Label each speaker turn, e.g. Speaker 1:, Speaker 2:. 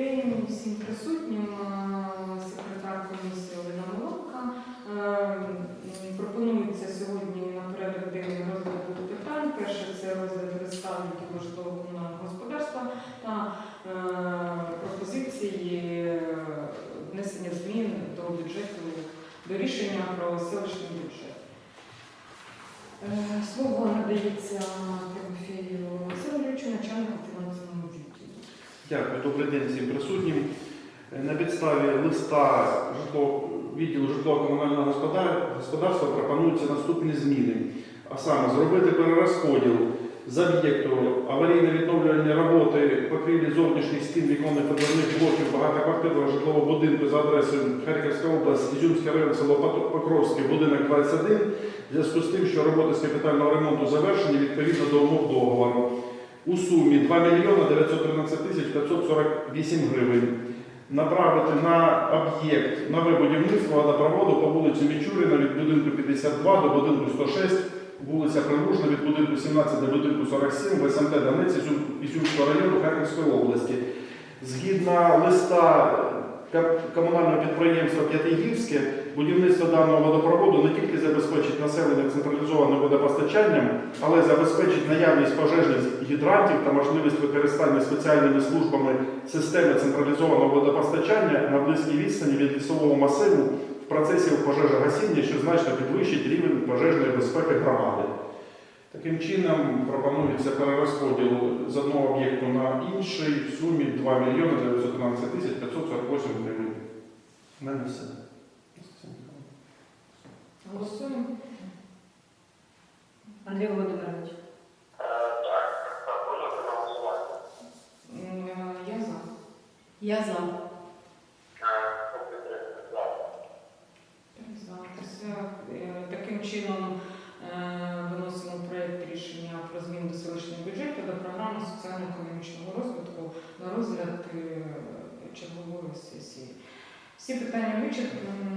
Speaker 1: день всім присутнім. Е, Секретар комісії Олена Молодка. Е, Пропонується сьогодні на порядок денний розгляд двох питань. Перше це розгляд листа відділу житлово-комунального господарства та е, пропозиції внесення змін до бюджету, до рішення про селищний бюджет. Слово надається Тимофію
Speaker 2: Дякую, добрий день всім присутнім. Е, На підставі листа житло, відділу житлово-комунального господарства пропонуються наступні зміни. А саме зробити перерозподіл з об'єкту аварійно-відновлювальні роботи покрівлі зовнішніх стін віконних та дверних блоків багатоквартирного житлового будинку за адресою Харківська область, Ізюмський район, село Покровське, будинок 21, в зв'язку з тим, що роботи з капітального ремонту завершені відповідно до умов договору у сумі 2 мільйони 913 тисяч 548 гривень направити на об'єкт нове будівництво водопроводу по вулиці Мічуріна від будинку 52 до будинку 106, вулиця Прилужна від будинку 17 до будинку 47 в СМТ Донець Ізюм- Ізюмського району Харківської області. Згідно листа комунального підприємства П'ятигірське, будівництво даного водопроводу не тільки забезпечить населення централізованим водопостачанням, але забезпечить наявність пожежних гідрантів та можливість використання спеціальними службами системи централізованого водопостачання на близькій відстані від лісового масиву в процесі пожежогасіння, що значно підвищить рівень пожежної безпеки громади. Таким чином пропонується перерозподіл з одного об'єкту на інший в сумі 2 мільйони 913 тисяч 548 гривень. Мене все.
Speaker 1: Голосуємо.
Speaker 3: Андрій Володимирович.
Speaker 1: Е, Я за.
Speaker 3: Я за.
Speaker 1: Це, е, Таким чином е, виносимо проєкт рішення про зміну до селищного бюджету до програми соціально-економічного розвитку на розгляд е, чергової сесії. Всі питання вичерпані.